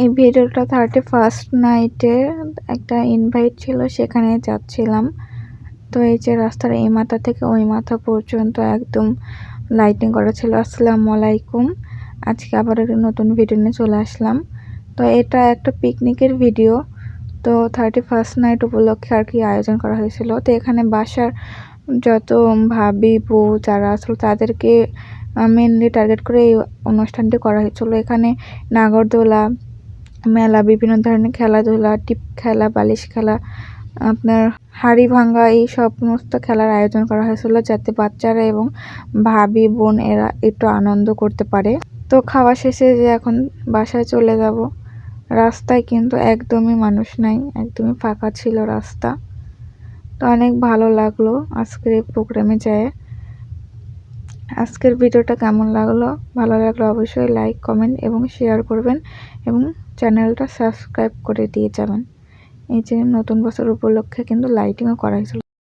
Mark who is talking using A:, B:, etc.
A: এই ভিডিওটা thirty first নাইটে একটা ইনভাইট ছিল, সেখানে যাচ্ছিলাম। তো এই যে রাস্তার এই মাথা থেকে ওই মাথা পর্যন্ত একদম লাইটিং করা ছিল। আসসালামু আলাইকুম। আজকে আবার একটা নতুন ভিডিও নিয়ে চলে আসলাম। তো এটা একটা পিকনিকের ভিডিও তো থার্টি ফার্স্ট নাইট উপলক্ষে আর কি আয়োজন করা হয়েছিল। তো এখানে বাসার যত ভাবি, বউ যারা আসলো, তাদেরকে মেনলি টার্গেট করে এই অনুষ্ঠানটি করা হয়েছিল। এখানে নাগরদোলা মেলা, বিভিন্ন ধরনের খেলাধুলা, টিপ খেলা, বালিশ খেলা, আপনার হাড়ি ভাঙ্গা, এই সমস্ত খেলার আয়োজন করা হয়েছিল যাতে বাচ্চারা এবং ভাবি, বোন এরা একটু আনন্দ করতে পারে। তো খাওয়া শেষে যে এখন বাসায় চলে যাব, রাস্তায় কিন্তু একদমই মানুষ নাই, একদমই ফাঁকা ছিল রাস্তা। তো অনেক ভালো লাগল আজকের এই প্রোগ্রামে যায়। আজকের ভিডিওটা কেমন লাগল? ভালো লাগলে অবশ্যই লাইক কমেন্ট এবং শেয়ার করবেন এবং চ্যানেলটা সাবস্ক্রাইব করে দিয়ে যাবেন। এই যে নতুন বছর উপলক্ষে কিন্তু লাইটিংও করা হয়েছিল